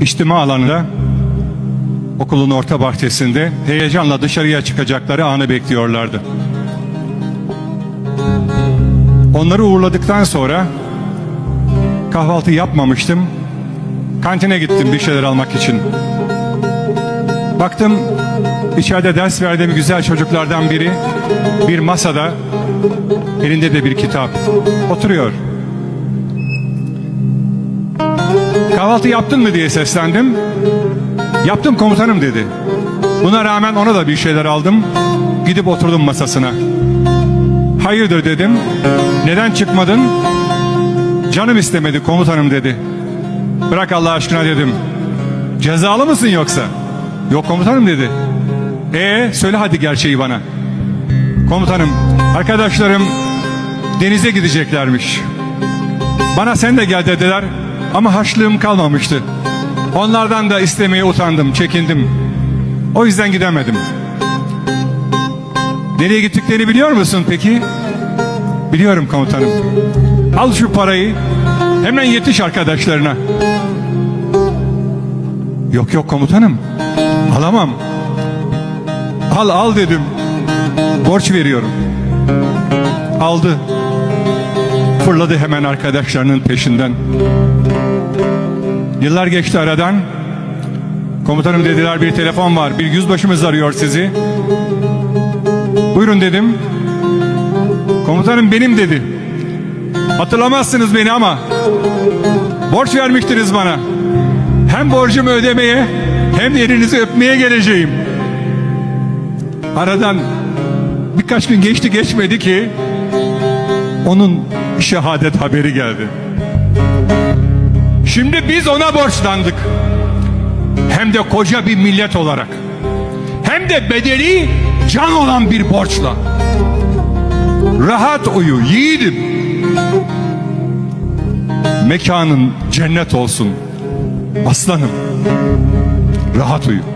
içtima alanında okulun orta bahçesinde heyecanla dışarıya çıkacakları anı bekliyorlardı. Onları uğurladıktan sonra kahvaltı yapmamıştım. Kantine gittim bir şeyler almak için. Baktım içeride ders verdiğim güzel çocuklardan biri bir masada elinde de bir kitap oturuyor. Kahvaltı yaptın mı diye seslendim. Yaptım komutanım dedi. Buna rağmen ona da bir şeyler aldım. Gidip oturdum masasına. Hayırdır dedim. Neden çıkmadın? Canım istemedi komutanım dedi. Bırak Allah aşkına dedim. Cezalı mısın yoksa? Yok komutanım dedi. E söyle hadi gerçeği bana. Komutanım arkadaşlarım denize gideceklermiş. Bana sen de gel dediler ama harçlığım kalmamıştı. Onlardan da istemeye utandım, çekindim. O yüzden gidemedim. Nereye gittiklerini biliyor musun peki? Biliyorum komutanım. Al şu parayı. Hemen yetiş arkadaşlarına. Yok yok komutanım. Alamam. Al al dedim. Borç veriyorum. Aldı. Fırladı hemen arkadaşlarının peşinden. Yıllar geçti aradan. Komutanım dediler bir telefon var. Bir yüzbaşımız arıyor sizi. Buyurun dedim. Komutanım benim dedi. Hatırlamazsınız beni ama borç vermiştiniz bana. Hem borcumu ödemeye hem de elinizi öpmeye geleceğim. Aradan birkaç gün geçti geçmedi ki onun şehadet haberi geldi. Şimdi biz ona borçlandık. Hem de koca bir millet olarak. Hem de bedeli can olan bir borçla. Rahat uyu yiğidim. Mekanın cennet olsun. Aslanım. Rahat uyu.